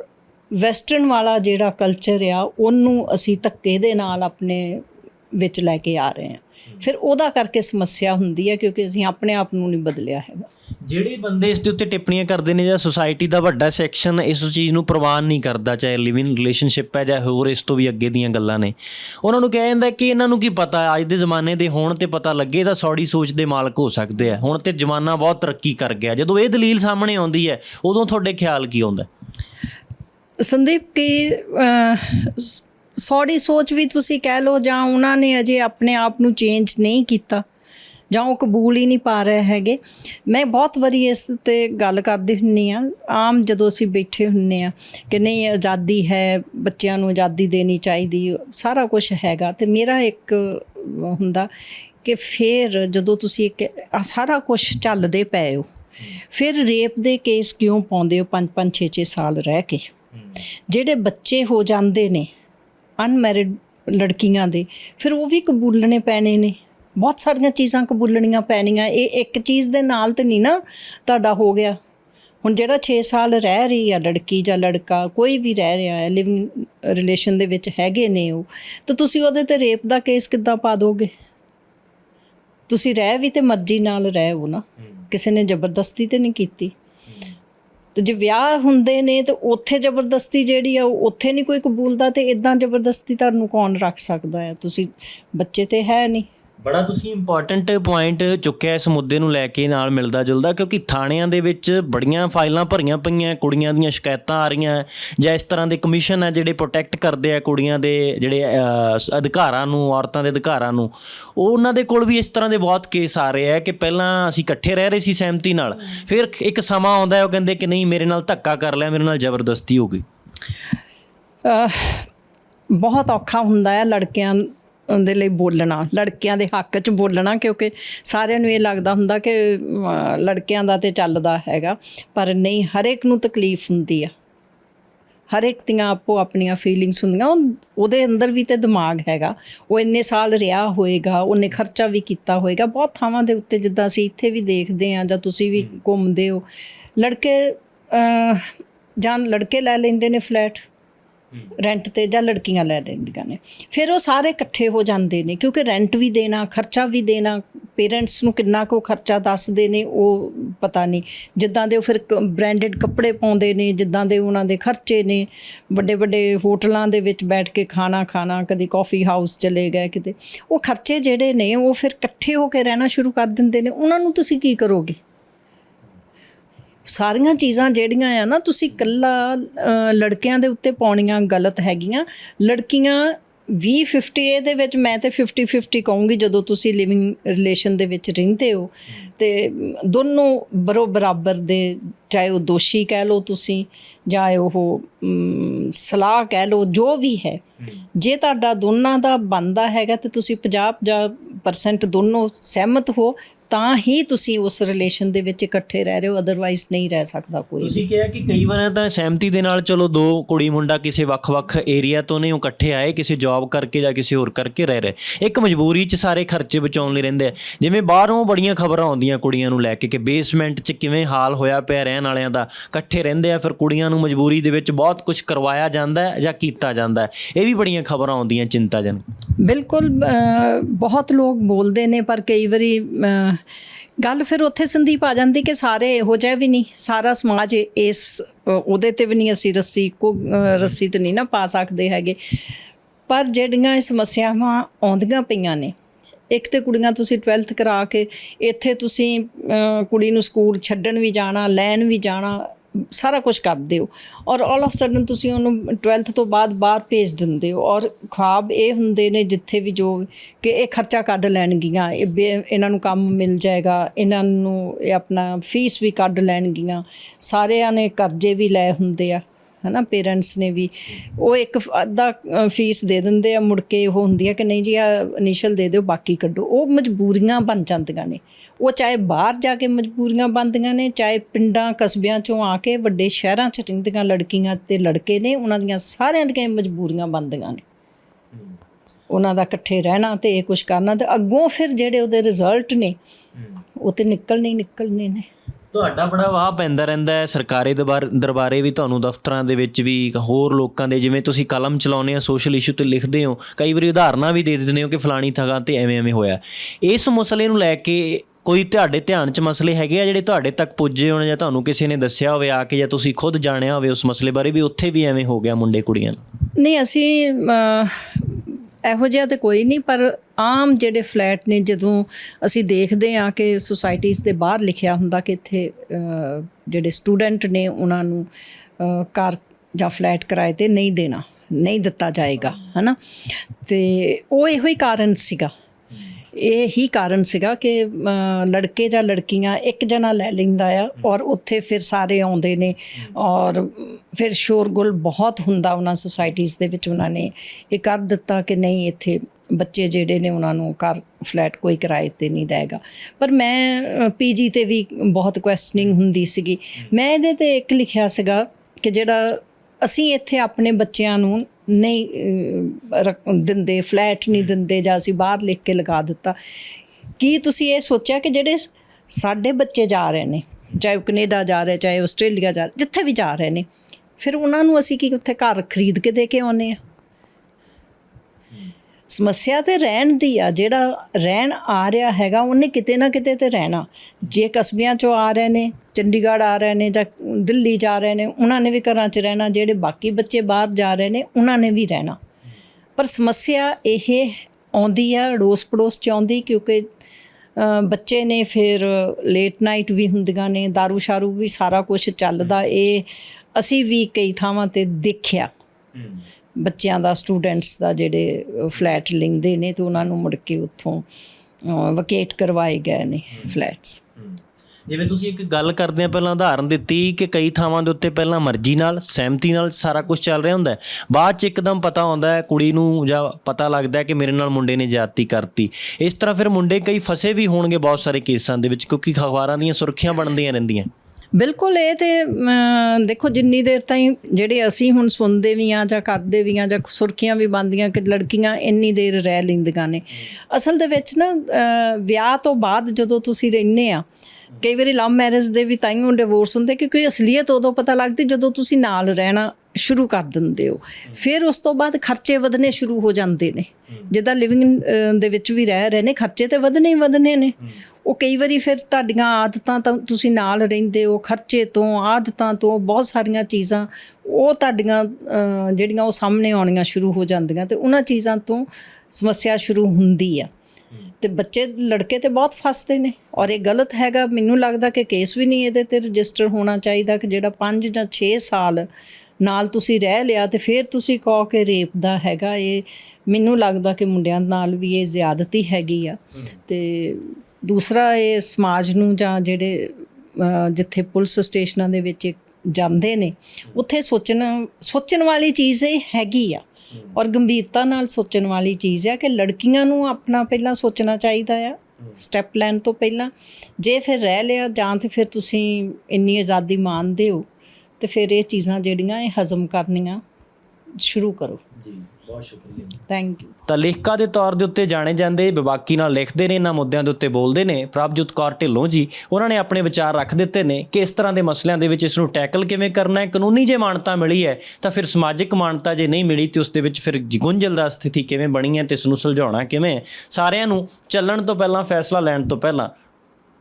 S2: ਵੈਸਟਰਨ ਵਾਲਾ ਜਿਹੜਾ ਕਲਚਰ ਆ ਉਹਨੂੰ ਅਸੀਂ ਧੱਕੇ ਦੇ ਨਾਲ ਆਪਣੇ ਵਿੱਚ ਲੈ ਕੇ ਆ ਰਹੇ ਆ ਫਿਰ ਉਹਦਾ ਕਰਕੇ ਸਮੱਸਿਆ ਹੁੰਦੀ ਹੈ ਕਿਉਂਕਿ ਅਸੀਂ ਆਪਣੇ ਆਪ ਨੂੰ ਨਹੀਂ ਬਦਲਿਆ ਹੈਗਾ।
S1: ਜਿਹੜੇ ਬੰਦੇ ਇਸ ਦੇ ਉੱਤੇ ਟਿੱਪਣੀਆਂ ਕਰਦੇ ਨੇ ਜਾਂ ਸੁਸਾਇਟੀ ਦਾ ਵੱਡਾ ਸੈਕਸ਼ਨ ਇਸ ਚੀਜ਼ ਨੂੰ ਪ੍ਰਵਾਨ ਨਹੀਂ ਕਰਦਾ, ਚਾਹੇ ਲਿਵਿੰਗ ਰਿਲੇਸ਼ਨਸ਼ਿਪ ਹੈ ਜਾਂ ਹੋਰ ਇਸ ਤੋਂ ਵੀ ਅੱਗੇ ਦੀਆਂ ਗੱਲਾਂ ਨੇ, ਉਹਨਾਂ ਨੂੰ ਕਿਹਾ ਜਾਂਦਾ ਕਿ ਇਹਨਾਂ ਨੂੰ ਕੀ ਪਤਾ, ਅੱਜ ਦੇ ਜ਼ਮਾਨੇ ਦੇ ਹੋਣ ਤੇ ਪਤਾ ਲੱਗੇ ਤਾਂ ਸੌੜੀ ਸੋਚ ਦੇ ਮਾਲਕ ਹੋ ਸਕਦੇ ਆ। ਹੁਣ ਤੇ ਜ਼ਮਾਨਾ ਬਹੁਤ ਤਰੱਕੀ ਕਰ ਗਿਆ। ਜਦੋਂ ਇਹ ਦਲੀਲ ਸਾਹਮਣੇ ਆਉਂਦੀ ਹੈ, ਉਦੋਂ ਤੁਹਾਡੇ ਖਿਆਲ ਕੀ ਆਉਂਦਾ?
S2: ਸੰਦੀਪ, ਕੀ ਸੌੜੀ ਸੋਚ ਵੀ ਤੁਸੀਂ ਕਹਿ ਲਓ ਜਾਂ ਉਹਨਾਂ ਨੇ ਅਜੇ ਆਪਣੇ ਆਪ ਨੂੰ ਚੇਂਜ ਨਹੀਂ ਕੀਤਾ। ਜਾਂ ਉਹ ਕਬੂਲ ਹੀ ਨਹੀਂ ਪਾ ਰਹੇ ਹੈਗੇ। ਮੈਂ ਬਹੁਤ ਵਾਰੀ ਇਸ ਤੇ ਗੱਲ ਕਰਦੀ ਹੁੰਨੀ ਆ, ਆਮ ਜਦੋਂ ਅਸੀਂ ਬੈਠੇ ਹੁੰਨੇ ਆ ਕਿ ਨਹੀਂ, ਆਜ਼ਾਦੀ ਹੈ, ਬੱਚਿਆਂ ਨੂੰ ਆਜ਼ਾਦੀ ਦੇਣੀ ਚਾਹੀਦੀ, ਸਾਰਾ ਕੁਝ ਹੈਗਾ। ਤੇ ਮੇਰਾ ਇੱਕ ਹੁੰਦਾ ਕਿ ਫਿਰ ਜਦੋਂ ਤੁਸੀਂ ਇੱਕ ਸਾਰਾ ਕੁਝ ਚੱਲਦੇ ਪਏ ਹੋ, ਫਿਰ ਰੇਪ ਦੇ ਕੇਸ ਕਿਉਂ ਪਾਉਂਦੇ ਹੋ 5 5 6 6 ਸਾਲ ਰਹਿ ਕੇ? ਜਿਹੜੇ ਬੱਚੇ ਹੋ ਜਾਂਦੇ ਨੇ, ਅਨਮੈਰਿਡ ਲੜਕੀਆਂ ਦੇ, ਫਿਰ ਉਹ ਵੀ ਕਬੂਲਣੇ ਪੈਣੇ ਨੇ। ਬਹੁਤ ਸਾਰੀਆਂ ਚੀਜ਼ਾਂ ਕਬੂਲਣੀਆਂ ਪੈਣੀਆਂ। ਇਹ ਇੱਕ ਚੀਜ਼ ਦੇ ਨਾਲ ਤੇ ਨਹੀਂ ਨਾ ਤੁਹਾਡਾ ਹੋ ਗਿਆ। ਹੁਣ ਜਿਹੜਾ 6 ਸਾਲ ਰਹਿ ਰਹੀ ਆ ਲੜਕੀ ਜਾਂ ਲੜਕਾ ਕੋਈ ਵੀ ਰਹਿ ਰਿਹਾ ਹੈ ਲਿਵਿੰਗ ਰਿਲੇਸ਼ਨ ਦੇ ਵਿੱਚ ਹੈਗੇ ਨੇ ਉਹ ਤਾਂ ਤੁਸੀਂ ਉਹਦੇ ਤੇ ਰੇਪ ਦਾ ਕੇਸ ਕਿੱਦਾਂ ਪਾ ਦੋਗੇ? ਤੁਸੀਂ ਰਹਿ ਵੀ ਤੇ ਮਰਜ਼ੀ ਨਾਲ ਰਹਿ ਹੋ। ਨਾ ਕਿਸੇ ਨੇ ਜ਼ਬਰਦਸਤੀ ਤੇ ਨਹੀਂ ਕੀਤੀ। ਤੇ ਜੇ ਵਿਆਹ ਹੁੰਦੇ ਨੇ ਤੇ ਉੱਥੇ ਜ਼ਬਰਦਸਤੀ ਜਿਹੜੀ ਆ ਉਹ ਉੱਥੇ ਨਹੀਂ ਕੋਈ ਕਬੂਲਦਾ ਤੇ ਇਦਾਂ ਜ਼ਬਰਦਸਤੀ ਤੁਹਾਨੂੰ ਕੌਣ ਰੱਖ ਸਕਦਾ ਹੈ ਤੁਸੀਂ ਬੱਚੇ ਤੇ ਹੈ ਨਹੀਂ।
S1: ਬੜਾ ਤੁਸੀਂ ਇੰਪੋਰਟੈਂਟ ਪੁਆਇੰਟ ਚੁੱਕਿਆ ਇਸ ਮੁੱਦੇ ਨੂੰ ਲੈ ਕੇ ਨਾਲ ਮਿਲਦਾ ਜੁਲਦਾ ਕਿਉਂਕਿ ਥਾਣਿਆਂ ਦੇ ਵਿੱਚ ਬੜੀਆਂ ਫਾਈਲਾਂ ਭਰੀਆਂ ਪਈਆਂ ਕੁੜੀਆਂ ਦੀਆਂ ਸ਼ਿਕਾਇਤਾਂ ਆ ਰਹੀਆਂ ਜਾਂ ਇਸ ਤਰ੍ਹਾਂ ਦੇ ਕਮਿਸ਼ਨ ਆ ਜਿਹੜੇ ਪ੍ਰੋਟੈਕਟ ਕਰਦੇ ਆ ਕੁੜੀਆਂ ਦੇ ਜਿਹੜੇ ਅਧਿਕਾਰਾਂ ਨੂੰ ਔਰਤਾਂ ਦੇ ਅਧਿਕਾਰਾਂ ਨੂੰ। ਉਹ ਉਹਨਾਂ ਦੇ ਕੋਲ ਵੀ ਇਸ ਤਰ੍ਹਾਂ ਦੇ ਬਹੁਤ ਕੇਸ ਆ ਰਹੇ ਆ ਕਿ ਪਹਿਲਾਂ ਅਸੀਂ ਇਕੱਠੇ ਰਹਿ ਰਹੇ ਸੀ ਸਹਿਮਤੀ ਨਾਲ। ਫਿਰ ਇੱਕ ਸਮਾਂ ਆਉਂਦਾ ਹੈ ਉਹ ਕਹਿੰਦੇ ਕਿ ਨਹੀਂ ਮੇਰੇ ਨਾਲ ਧੱਕਾ ਕਰ ਲਿਆ ਮੇਰੇ ਨਾਲ ਜ਼ਬਰਦਸਤੀ ਹੋ ਗਈ।
S2: ਬਹੁਤ ਔਖਾ ਹੁੰਦਾ ਹੈ ਲੜਕਿਆਂ ਦੇ ਲਈ ਬੋਲਣਾ ਲੜਕਿਆਂ ਦੇ ਹੱਕ 'ਚ ਬੋਲਣਾ ਕਿਉਂਕਿ ਸਾਰਿਆਂ ਨੂੰ ਇਹ ਲੱਗਦਾ ਹੁੰਦਾ ਕਿ ਲੜਕਿਆਂ ਦਾ ਤੇ ਚੱਲਦਾ ਹੈਗਾ ਪਰ ਨਹੀਂ ਹਰ ਇੱਕ ਨੂੰ ਤਕਲੀਫ ਹੁੰਦੀ ਆ। ਹਰ ਇੱਕ ਦੀਆਂ ਆਪੋ ਆਪਣੀਆਂ ਫੀਲਿੰਗਸ ਹੁੰਦੀਆਂ ਉਹ- ਉਹਦੇ ਅੰਦਰ ਵੀ ਤੇ ਦਿਮਾਗ ਹੈਗਾ। ਉਹ ਇੰਨੇ ਸਾਲ ਰਿਹਾ ਹੋਏਗਾ ਉਹਨੇ ਖਰਚਾ ਵੀ ਕੀਤਾ ਹੋਏਗਾ ਬਹੁਤ ਥਾਵਾਂ ਦੇ ਉੱਤੇ ਜਿੱਦਾਂ ਅਸੀਂ ਇੱਥੇ ਵੀ ਦੇਖਦੇ ਆ ਜਾਂ ਤੁਸੀਂ ਵੀ ਘੁੰਮਦੇ ਹੋ। ਲੜਕੇ ਜਾਂ ਲੜਕੇ ਲੈ ਲੈਂਦੇ ਨੇ ਫਲੈਟ ਰੈਂਟ ਤੇ ਜਾਂ ਲੜਕੀਆਂ ਲੈ ਲੈਂਦੀਆਂ ਨੇ। ਫਿਰ ਉਹ ਸਾਰੇ ਇਕੱਠੇ ਹੋ ਜਾਂਦੇ ਨੇ ਕਿਉਂਕਿ ਰੈਂਟ ਵੀ ਦੇਣਾ, ਖਰਚਾ ਵੀ ਦੇਣਾ, ਪੇਰੈਂਟਸ ਨੂੰ ਕਿੰਨਾ ਕੁ ਖਰਚਾ ਦੱਸਦੇ ਨੇ, ਉਹ ਪਤਾ ਨਹੀਂ। ਜਿੱਦਾਂ ਦੇ ਉਹ ਫਿਰ ਬ੍ਰਾਂਡਡ ਕੱਪੜੇ ਪਾਉਂਦੇ ਨੇ, ਜਿੱਦਾਂ ਦੇ ਉਹਨਾਂ ਦੇ ਖਰਚੇ ਨੇ। ਵੱਡੇ ਵੱਡੇ ਹੋਟਲਾਂ ਦੇ ਵਿੱਚ ਬੈਠ ਕੇ ਖਾਣਾ ਖਾਣਾ, ਕਦੀ ਕਾਫੀ ਹਾਊਸ ਚਲੇ ਗਏ ਕਿਤੇ। ਉਹ ਖਰਚੇ ਜਿਹੜੇ ਨੇ, ਉਹ ਫਿਰ ਇਕੱਠੇ ਹੋ ਕੇ ਰਹਿਣਾ ਸ਼ੁਰੂ ਕਰ ਦਿੰਦੇ ਨੇ। ਉਹਨਾਂ ਨੂੰ ਤੁਸੀਂ ਕੀ ਕਰੋਗੇ? ਸਾਰੀਆਂ ਚੀਜ਼ਾਂ ਜਿਹੜੀਆਂ ਆ ਨਾ, ਤੁਸੀਂ ਇਕੱਲਾ ਲੜਕਿਆਂ ਦੇ ਉੱਤੇ ਪਾਉਣੀਆਂ ਗਲਤ ਹੈਗੀਆਂ। ਲੜਕੀਆਂ 20 50 ਇਹਦੇ ਵਿੱਚ, ਮੈਂ ਤੇ 50 50 ਕਹੂੰਗੀ ਜਦੋਂ ਤੁਸੀਂ ਲਿਵਿੰਗ ਰਿਲੇਸ਼ਨ ਦੇ ਵਿੱਚ ਰਹਿੰਦੇ ਹੋ। ਤੇ ਦੋਨੋਂ ਬਰੋ, ਬਰਾਬਰ ਦੇ, ਚਾਹੇ ਉਹ ਦੋਸ਼ੀ ਕਹਿ ਲਓ ਤੁਸੀਂ, ਜਾਂ ਉਹ ਸਲਾਹ ਕਹਿ ਲਓ, ਜੋ ਵੀ ਹੈ। ਜੇ ਤੁਹਾਡਾ ਦੋਨਾਂ ਦਾ ਬੰਦਾ ਹੈਗਾ ਤੇ ਤੁਸੀਂ 50 ਜਾਂ ਪਰਸੈਂਟ ਦੋਨੋਂ ਸਹਿਮਤ ਹੋ ਤਾਂ ਹੀ ਤੁਸੀਂ ਉਸ ਰਿਲੇਸ਼ਨ ਦੇ ਵਿੱਚ ਇਕੱਠੇ ਰਹਿ ਰਹੇ ਹੋ ਅਦਰਵਾਈਜ਼ ਨਹੀਂ ਰਹਿ ਸਕਦਾ ਕੋਈ
S1: ਤੁਸੀਂ ਕਿਹਾ ਕਿ ਕਈ ਵਾਰ ਤਾਂ ਸਹਿਮਤੀ ਦੇ ਨਾਲ ਚਲੋ ਦੋ ਕੁੜੀ ਮੁੰਡਾ ਕਿਸੇ ਵੱਖ-ਵੱਖ ਏਰੀਆ ਤੋਂ ਨੇ ਉਹ ਇਕੱਠੇ ਆਏ ਕਿਸੇ ਜੌਬ ਕਰਕੇ ਜਾਂ ਕਿਸੇ ਹੋਰ ਕਰਕੇ ਰਹਿ ਰਹੇ। ਇੱਕ ਮਜਬੂਰੀ 'ਚ ਸਾਰੇ ਖਰਚੇ ਬਚਾਉਣ ਲਈ ਰਹਿੰਦੇ ਆ। ਜਿਵੇਂ ਬਾਹਰੋਂ ਬੜੀਆਂ ਖਬਰਾਂ ਆਉਂਦੀਆਂ ਕੁੜੀਆਂ ਨੂੰ ਲੈ ਕੇ ਕਿ ਬੇਸਮੈਂਟ 'ਚ ਕਿਵੇਂ ਹਾਲ ਹੋਇਆ ਪਿਆ ਰਹਿਣ ਵਾਲਿਆਂ ਦਾ। ਇਕੱਠੇ ਰਹਿੰਦੇ ਆ ਫਿਰ ਕੁੜੀਆਂ ਨੂੰ ਮਜਬੂਰੀ ਦੇ ਵਿੱਚ ਬਹੁਤ ਕੁਝ ਕਰਵਾਇਆ ਜਾਂਦਾ ਹੈ ਜਾਂ ਕੀਤਾ ਜਾਂਦਾ ਹੈ। ਇਹ ਵੀ ਬੜੀਆਂ ਖਬਰਾਂ ਆਉਂਦੀਆਂ ਚਿੰਤਾਜਨਕ।
S2: ਬਿਲਕੁਲ ਬਹੁਤ ਲੋਕ ਬੋਲਦੇ ਨੇ ਪਰ ਕਈ ਵਾਰੀ ਗੱਲ ਫਿਰ ਉੱਥੇ ਸੰਦੀਪ ਆ ਜਾਂਦੀ ਕਿ ਸਾਰੇ ਇਹੋ ਜਿਹਾ ਵੀ ਨਹੀਂ, ਸਾਰਾ ਸਮਾਜ ਇਸ ਉਹਦੇ ਤੇ ਵੀ ਨਹੀਂ ਅਸੀਂ ਰੱਸੀ, ਕੋ ਰੱਸੀ ਤੇ ਨਹੀਂ ਨਾ ਪਾ ਸਕਦੇ ਹੈਗੇ। ਪਰ ਜਿਹੜੀਆਂ ਇਹ ਸਮੱਸਿਆਵਾਂ ਆਉਂਦੀਆਂ ਪਈਆਂ ਨੇ, ਇੱਕ ਤੇ ਕੁੜੀਆਂ ਤੁਸੀਂ 12th ਕਰਾ ਕੇ, ਇੱਥੇ ਤੁਸੀਂ ਕੁੜੀ ਨੂੰ ਸਕੂਲ ਛੱਡਣ ਵੀ ਜਾਣਾ, ਲੈਣ ਵੀ ਜਾਣਾ ਸਾਰਾ ਕੁਝ ਕਰਦੇ ਹੋ ਔਰ ਆਲ ਆਫ ਸਡਨ ਤੁਸੀਂ ਉਹਨੂੰ 12th ਤੋਂ ਬਾਅਦ ਬਾਹਰ ਭੇਜ ਦਿੰਦੇ ਹੋ। ਔਰ ਖਾਬ ਇਹ ਹੁੰਦੇ ਨੇ ਜਿੱਥੇ ਵੀ ਜੋ ਕਿ ਇਹ ਖਰਚਾ ਕੱਢ ਲੈਣਗੀਆਂ। ਇਹ ਬੇ- ਇਹਨਾਂ ਨੂੰ ਕੰਮ ਮਿਲ ਜਾਏਗਾ। ਇਹਨਾਂ ਨੂੰ ਇਹ ਆਪਣਾ ਫੀਸ ਵੀ ਕੱਢ ਲੈਣਗੀਆਂ। ਸਾਰਿਆਂ ਨੇ ਕਰਜ਼ੇ ਵੀ ਲਏ ਹੁੰਦੇ ਆ। ਹਨਾ ਪੇਰੈਂਟਸ ਨੇ ਵੀ। ਉਹ ਇੱਕ ਅੱਧਾ ਫੀਸ ਦੇ ਦਿੰਦੇ ਆ ਮੁੜ ਕੇ ਉਹ ਹੁੰਦੀ ਆ ਕਿ ਨਹੀਂ ਜੀ ਆ ਇਨੀਸ਼ੀਅਲ ਦੇ ਦਿਓ ਬਾਕੀ ਕੱਢੋ। ਉਹ ਮਜਬੂਰੀਆਂ ਬਣ ਜਾਂਦੀਆਂ ਨੇ। ਉਹ ਚਾਹੇ ਬਾਹਰ ਜਾ ਕੇ ਮਜਬੂਰੀਆਂ ਬਣਦੀਆਂ ਨੇ ਚਾਹੇ ਪਿੰਡਾਂ ਕਸਬਿਆਂ ਚੋਂ ਆ ਕੇ ਵੱਡੇ ਸ਼ਹਿਰਾਂ 'ਚ ਰਹਿੰਦੀਆਂ ਲੜਕੀਆਂ ਤੇ ਲੜਕੇ ਨੇ ਉਹਨਾਂ ਦੀਆਂ ਸਾਰਿਆਂ ਦੀਆਂ ਮਜਬੂਰੀਆਂ ਬਣਦੀਆਂ ਨੇ। ਉਹਨਾਂ ਦਾ ਇਕੱਠੇ ਰਹਿਣਾ ਤੇ ਇਹ ਕੁਝ ਕਰਨਾ ਤੇ ਅੱਗੋਂ ਫਿਰ ਜਿਹੜੇ ਉਹਦੇ ਰਿਜ਼ਲਟ ਨੇ ਉਹ ਤੇ ਨਿਕਲਣੇ ਹੀ ਨਿਕਲਣੇ ਨੇ।
S1: ਤੁਹਾਡਾ ਬੜਾ ਵਾਹ ਪੈਂਦਾ ਰਹਿੰਦਾ ਹੈ। ਸਰਕਾਰੀ ਦਰਬਾਰ ਦਰਬਾਰੇ ਵੀ ਤੁਹਾਨੂੰ ਦਫ਼ਤਰਾਂ ਦੇ ਵਿੱਚ ਵੀ ਹੋਰ ਲੋਕਾਂ ਦੇ, ਜਿਵੇਂ ਤੁਸੀਂ ਕਲਮ ਚਲਾਉਂਦੇ ਆ ਸੋਸ਼ਲ ਇਸ਼ੂ ਤੇ ਲਿਖਦੇ ਹੋ, ਕਈ ਵਾਰੀ ਉਦਾਹਰਨਾਂ ਵੀ ਦੇ ਦਿੰਦੇ ਹੋ ਕਿ ਫਲਾਣੀ ਥਾਂ ਤੇ ਐਵੇਂ ਐਵੇਂ ਹੋਇਆ। ਇਸ ਮਸਲੇ ਨੂੰ ਲੈ ਕੇ ਕੋਈ ਤੁਹਾਡੇ ਧਿਆਨ 'ਚ ਮਸਲੇ ਹੈਗੇ ਆ ਜਿਹੜੇ ਤੁਹਾਡੇ ਤੱਕ ਪੁੱਜੇ ਹੋਣ ਜਾਂ ਤੁਹਾਨੂੰ ਕਿਸੇ ਨੇ ਦੱਸਿਆ ਹੋਵੇ ਆ ਕੇ ਜਾਂ ਤੁਸੀਂ ਖੁਦ ਜਾਣਿਆ ਹੋਵੇ ਉਸ ਮਸਲੇ ਬਾਰੇ ਵੀ ਉੱਥੇ ਵੀ ਐਵੇਂ ਹੋ ਗਿਆ ਮੁੰਡੇ ਕੁੜੀਆਂ ਨਾਲ
S2: ਨਹੀਂ, ਅਸੀਂ ਇਹੋ ਜਿਹਾ ਤੇ ਕੋਈ ਨਹੀਂ ਪਰ ਆਮ ਜਿਹੜੇ ਫਲੈਟ ਨੇ ਜਦੋਂ ਅਸੀਂ ਦੇਖਦੇ ਹਾਂ ਕਿ ਸੁਸਾਇਟੀਜ਼ ਦੇ ਬਾਹਰ ਲਿਖਿਆ ਹੁੰਦਾ ਕਿ ਇੱਥੇ ਜਿਹੜੇ ਸਟੂਡੈਂਟ ਨੇ ਉਹਨਾਂ ਨੂੰ ਅਹ, ਘਰ ਜਾਂ ਫਲੈਟ ਕਿਰਾਏ ਤੇ ਨਹੀਂ ਦੇਣਾ ਨਹੀਂ ਦਿੱਤਾ ਜਾਏਗਾ ਹਨਾ? ਤੇ ਉਹ ਇਹੋ ਹੀ ਕਾਰਨ ਸੀਗਾ। ਇਹ ਹੀ ਕਾਰਨ ਸੀਗਾ ਕਿ ਲੜਕੇ ਜਾਂ ਲੜਕੀਆਂ ਇੱਕ ਜਣਾ ਲੈ ਲੈਂਦਾ ਆ ਔਰ ਉੱਥੇ ਫਿਰ ਸਾਰੇ ਆਉਂਦੇ ਨੇ ਔਰ ਫਿਰ ਸ਼ੋਰਗੁਲ ਬਹੁਤ ਹੁੰਦਾ ਉਹਨਾਂ ਸੁਸਾਇਟੀਜ਼ ਦੇ ਵਿੱਚ ਉਹਨਾਂ ਨੇ ਇਹ ਕਰ ਦਿੱਤਾ ਕਿ ਨਹੀਂ ਇੱਥੇ ਬੱਚੇ ਜਿਹੜੇ ਨੇ ਉਹਨਾਂ ਨੂੰ ਘਰ ਫਲੈਟ ਕੋਈ ਕਿਰਾਏ ਤੇ ਨਹੀਂ ਦੇਗਾ। ਪਰ ਮੈਂ ਪੀਜੀ ਤੇ ਵੀ ਬਹੁਤ ਕੁਐਸਚਨਿੰਗ ਹੁੰਦੀ ਸੀਗੀ। ਮੈਂ ਇਹਦੇ ਤੇ ਇੱਕ ਲਿਖਿਆ ਸੀਗਾ ਕਿ ਜਿਹੜਾ ਅਸੀਂ ਇੱਥੇ ਆਪਣੇ ਬੱਚਿਆਂ ਨੂੰ ਨਹੀਂ ਅਹ, ਦਿੰਦੇ ਫਲੈਟ ਨਹੀਂ ਦਿੰਦੇ ਜਾਂ ਅਸੀਂ ਬਾਹਰ ਲਿਖ ਕੇ ਲਗਾ ਦਿੱਤਾ। ਕੀ ਤੁਸੀਂ ਇਹ ਸੋਚਿਆ ਕਿ ਜਿਹੜੇ ਸਾਡੇ ਬੱਚੇ ਜਾ ਰਹੇ ਨੇ ਚਾਹੇ ਉਹ ਕੈਨੇਡਾ ਜਾ ਰਹੇ ਚਾਹੇ ਆਸਟ੍ਰੇਲੀਆ ਜਾ ਰਹੇ ਜਿੱਥੇ ਵੀ ਜਾ ਰਹੇ ਨੇ ਫਿਰ ਉਹਨਾਂ ਨੂੰ ਅਸੀਂ ਕੀ ਉੱਥੇ ਘਰ ਖਰੀਦ ਕੇ ਦੇ ਕੇ ਆਉਨੇ ਆ ਸਮੱਸਿਆ ਤੇ ਰਹਿਣ ਦੀ ਆ, ਜਿਹੜਾ ਰਹਿਣ ਆ ਰਿਹਾ ਹੈਗਾ, ਉਹਨੇ ਕਿਤੇ ਨਾ ਕਿਤੇ ਤੇ ਰਹਿਣਾ। ਜੇ ਕਸਬਿਆਂ ਚੋਂ ਆ ਰਹੇ ਨੇ, ਚੰਡੀਗੜ੍ਹ ਆ ਰਹੇ ਨੇ ਜਾਂ ਦਿੱਲੀ ਜਾ ਰਹੇ ਨੇ, ਉਹਨਾਂ ਨੇ ਵੀ ਘਰਾਂ 'ਚ ਰਹਿਣਾ, ਜਿਹੜੇ ਬਾਕੀ ਬੱਚੇ ਬਾਹਰ ਜਾ ਰਹੇ ਨੇ, ਉਹਨਾਂ ਨੇ ਵੀ ਰਹਿਣਾ। ਪਰ ਸਮੱਸਿਆ ਇਹ ਆਉਂਦੀ ਆ ਅੜੋਸ ਪੜੋਸ ਚ ਆਉਂਦੀ, ਕਿਉਂਕਿ ਬੱਚੇ ਨੇ ਫਿਰ ਲੇਟ ਨਾਈਟ ਵੀ ਹੁੰਦੀਆਂ ਨੇ दारू ਸ਼ਾਰੂ ਵੀ ਸਾਰਾ ਕੁਝ ਚੱਲਦਾ। ਇਹ ਅਸੀਂ ਵੀ ਕਈ ਥਾਵਾਂ ਤੇ ਦੇਖਿਆ। ਬੱਚਿਆਂ ਦਾ ਸਟੂਡੈਂਟਸ ਦਾ ਜਿਹੜੇ ਫਲੈਟ ਲੈਂਦੇ ਨੇ ਤੇ ਉਹਨਾਂ ਨੂੰ ਮੁੜ ਕੇ ਉੱਥੋਂ ਵਕੇਟ ਕਰਵਾਏ ਗਏ ਨੇ ਫਲੈਟਸ
S1: ਜਿਵੇਂ ਤੁਸੀਂ ਇੱਕ ਗੱਲ ਕਰਦੇ ਆ ਪਹਿਲਾਂ ਉਦਾਹਰਨ ਦਿੱਤੀ ਕਿ ਕਈ ਥਾਵਾਂ ਦੇ ਉੱਤੇ ਪਹਿਲਾਂ ਮਰਜ਼ੀ ਨਾਲ ਸਹਿਮਤੀ ਨਾਲ ਸਾਰਾ ਕੁਝ ਚੱਲ ਰਿਹਾ ਹੁੰਦਾ ਬਾਅਦ ਚ ਇੱਕਦਮ ਪਤਾ ਹੁੰਦਾ ਹੈ ਕੁੜੀ ਨੂੰ ਜਾਂ ਪਤਾ ਲੱਗਦਾ ਹੈ ਕਿ ਮੇਰੇ ਨਾਲ ਮੁੰਡੇ ਨੇ ਜ਼ਿਆਦਤੀ ਕਰਤੀ। ਇਸ ਤਰ੍ਹਾਂ ਫਿਰ ਮੁੰਡੇ ਕਈ ਫਸੇ ਵੀ ਹੋਣਗੇ ਬਹੁਤ ਸਾਰੇ ਕੇਸਾਂ ਦੇ ਵਿੱਚ ਕਿਉਂਕਿ ਅਖਬਾਰਾਂ ਦੀਆਂ ਸੁਰਖੀਆਂ ਬਣਦੀਆਂ ਰਹਿੰਦੀਆਂ।
S2: ਬਿਲਕੁਲ, ਇਹ ਤੇ ਦੇਖੋ ਜਿੰਨੀ ਦੇਰ ਤਾਈਂ ਜਿਹੜੇ ਅਸੀਂ ਹੁਣ ਸੁਣਦੇ ਵੀ ਆ ਜਾਂ ਕਰਦੇ ਵੀ ਆ ਜਾਂ ਸੁਰਖੀਆਂ ਵੀ ਬੰਦੀਆਂ ਕਿ ਲੜਕੀਆਂ ਇੰਨੀ ਦੇਰ ਰਹਿ ਲੈਂਦੀਆਂ ਨੇ। ਅਸਲ ਦੇ ਵਿੱਚ ਨਾ ਵਿਆਹ ਤੋਂ ਬਾਅਦ ਜਦੋਂ ਤੁਸੀਂ ਰਹਿੰਦੇ ਆ, ਕਈ ਵਾਰੀ ਲਵ ਮੈਰਿਜ ਦੇ ਵੀ ਤਾਈਓ ਡਿਵੋਰਸ ਹੁੰਦੇ ਕਿਉਂਕਿ ਅਸਲੀਅਤ ਉਦੋਂ ਪਤਾ ਲੱਗਦੀ ਜਦੋਂ ਤੁਸੀਂ ਨਾਲ ਰਹਿਣਾ ਸ਼ੁਰੂ ਕਰ ਦਿੰਦੇ ਹੋ। ਫਿਰ ਉਸ ਤੋਂ ਬਾਅਦ ਖਰਚੇ ਵਧਨੇ ਸ਼ੁਰੂ ਹੋ ਜਾਂਦੇ ਨੇ। ਜਿੱਦਾਂ ਲਿਵਿੰਗ ਦੇ ਵਿੱਚ ਵੀ ਰਹਿ ਰਹੇ ਨੇ, ਖਰਚੇ ਤੇ ਵਧਨੇ ਹੀ ਵਧਨੇ ਨੇ। ਉਹ ਕਈ ਵਾਰੀ ਫਿਰ ਤੁਹਾਡੀਆਂ ਆਦਤਾਂ ਤਾਂ ਤੁਸੀਂ ਨਾਲ ਰਹਿੰਦੇ ਹੋ ਖਰਚੇ ਤੋਂ ਆਦਤਾਂ ਤੋਂ ਬਹੁਤ ਸਾਰੀਆਂ ਚੀਜ਼ਾਂ ਉਹ ਤੁਹਾਡੀਆਂ ਜਿਹੜੀਆਂ ਉਹ ਸਾਹਮਣੇ ਆਉਣੀਆਂ ਸ਼ੁਰੂ ਹੋ ਜਾਂਦੀਆਂ ਤੇ ਉਹਨਾਂ ਚੀਜ਼ਾਂ ਤੋਂ ਸਮੱਸਿਆ ਸ਼ੁਰੂ ਹੁੰਦੀ ਆ। ਤੇ ਬੱਚੇ ਲੜਕੇ ਤੇ ਬਹੁਤ ਫਸਦੇ ਨੇ ਔਰ ਇਹ ਗਲਤ ਹੈਗਾ। ਮੈਨੂੰ ਲੱਗਦਾ ਕਿ ਕੇਸ ਵੀ ਨਹੀਂ ਇਹਦੇ ਤੇ ਰਜਿਸਟਰ ਹੋਣਾ ਚਾਹੀਦਾ ਕਿ ਜਿਹੜਾ 5 ਜਾਂ 6 ਸਾਲ ਨਾਲ ਤੁਸੀਂ ਰਹਿ ਲਿਆ ਤੇ ਫਿਰ ਤੁਸੀਂ ਕਹੋ ਕਿ ਰੇਪ ਦਾ ਹੈਗਾ। ਇਹ ਮੈਨੂੰ ਲੱਗਦਾ ਕਿ ਮੁੰਡਿਆਂ ਨਾਲ ਵੀ ਇਹ ਜ਼ਿਆਦਤੀ ਹੈਗੀ ਆ। ਤੇ ਦੂਸਰਾ ਇਹ ਸਮਾਜ ਨੂੰ ਜਾਂ ਜਿਹੜੇ ਜਿੱਥੇ ਪੁਲਿਸ ਸਟੇਸ਼ਨਾਂ ਦੇ ਵਿੱਚ ਜਾਂਦੇ ਨੇ ਉੱਥੇ ਸੋਚਣ ਸੋਚਣ ਵਾਲੀ ਚੀਜ਼ ਇਹ ਹੈਗੀ ਆ। ਔਰ ਗੰਭੀਰਤਾ ਨਾਲ ਸੋਚਣ ਵਾਲੀ ਚੀਜ਼ ਆ ਕਿ ਲੜਕੀਆਂ ਨੂੰ ਆਪਣਾ ਪਹਿਲਾਂ ਸੋਚਣਾ ਚਾਹੀਦਾ ਆ ਸਟੈਪ ਲੈਣ ਤੋਂ ਪਹਿਲਾਂ। ਜੇ ਫਿਰ ਰਹਿ ਲਿਆ ਜਾਂ ਤੇ ਫਿਰ ਤੁਸੀਂ ਇੰਨੀ ਆਜ਼ਾਦੀ ਮਾਣਦੇ ਹੋ ਤੇ ਫਿਰ ਇਹ ਚੀਜ਼ਾਂ ਜਿਹੜੀਆਂ ਇਹ ਹਜ਼ਮ ਕਰਨੀਆਂ ਸ਼ੁਰੂ ਕਰੋ।
S1: ਜੀ। ਬਹੁਤ ਸ਼ੁਕਰੀਆ
S2: ਥੈਂਕ ਯੂ
S1: ਤਾਂ ਲੇਖਕਾਂ ਦੇ ਤੌਰ ਦੇ ਉੱਤੇ ਜਾਣੇ ਜਾਂਦੇ ਵਿਵਾਕੀ ਨਾਲ ਲਿਖਦੇ ਨੇ ਇਹਨਾਂ ਮੁੱਦਿਆਂ ਦੇ ਉੱਤੇ ਬੋਲਦੇ ਨੇ। ਪ੍ਰਭਜੋਤ ਕੌਰ ਢਿੱਲੋਂ ਜੀ ਉਹਨਾਂ ਨੇ ਆਪਣੇ ਵਿਚਾਰ ਰੱਖ ਦਿੱਤੇ ਨੇ ਕਿ ਇਸ ਤਰ੍ਹਾਂ ਦੇ ਮਸਲਿਆਂ ਦੇ ਵਿੱਚ ਇਸ ਨੂੰ ਟੈਕਲ ਕਿਵੇਂ ਕਰਨਾ ਹੈ? ਕਾਨੂੰਨੀ ਜੇ ਮਾਨਤਾ ਮਿਲੀ ਹੈ ਤਾਂ ਫਿਰ ਸਮਾਜਿਕ ਮਾਨਤਾ ਜੇ ਨਹੀਂ ਮਿਲੀ ਤੇ ਉਸ ਦੇ ਵਿੱਚ ਫਿਰ ਗੁੰਝਲਦਾਰ ਸਥਿਤੀ ਕਿਵੇਂ ਬਣੀ ਹੈ ਤੇ ਇਸ ਨੂੰ ਸੁਲਝਾਉਣਾ ਕਿਵੇਂ ਹੈ? ਸਾਰਿਆਂ ਨੂੰ ਚੱਲਣ ਤੋਂ ਪਹਿਲਾਂ ਫੈਸਲਾ ਲੈਣ ਤੋਂ ਪਹਿਲਾਂ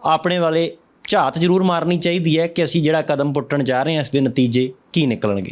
S1: ਆਪਣੇ ਵਾਲੇ ਝਾਤ ਜ਼ਰੂਰ ਮਾਰਨੀ ਚਾਹੀਦੀ ਹੈ ਕਿ ਅਸੀਂ ਜਿਹੜਾ ਕਦਮ ਪੁੱਟਣ ਜਾ ਰਹੇ ਹਾਂ ਇਸ ਦੇ ਨਤੀਜੇ ਕੀ ਨਿਕਲਣਗੇ?